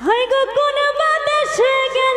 হয় গো কোন বাতাসে গে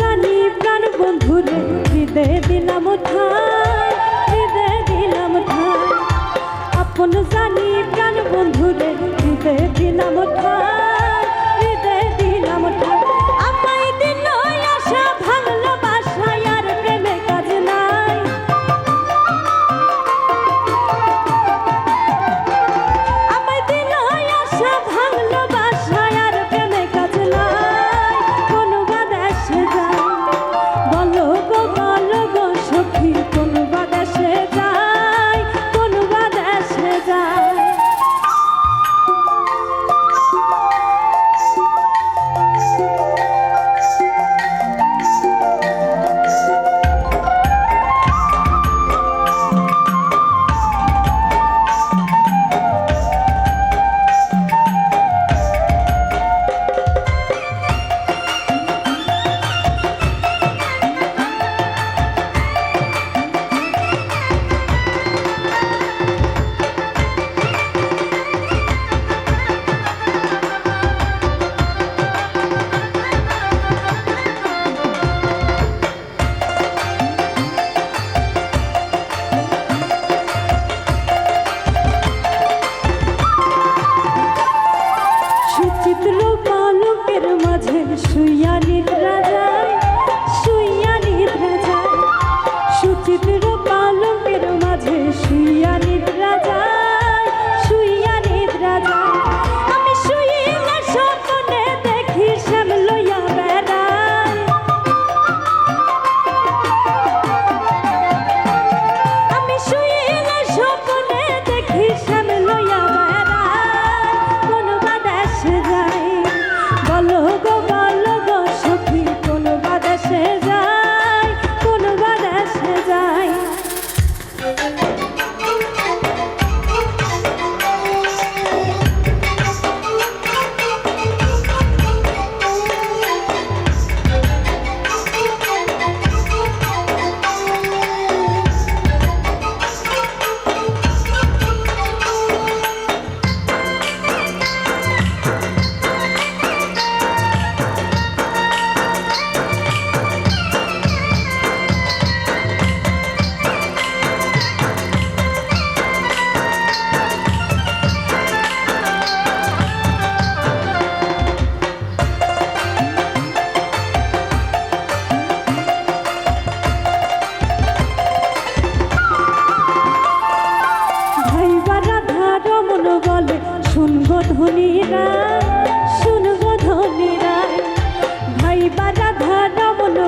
জানি প্রাণ বন্ধুরে হৃদে দিলাম ঠাই হৃদে দিলাম ঠাই আপন জানি প্রাণ বন্ধুরে হৃদে দিলাম ঠাই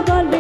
todo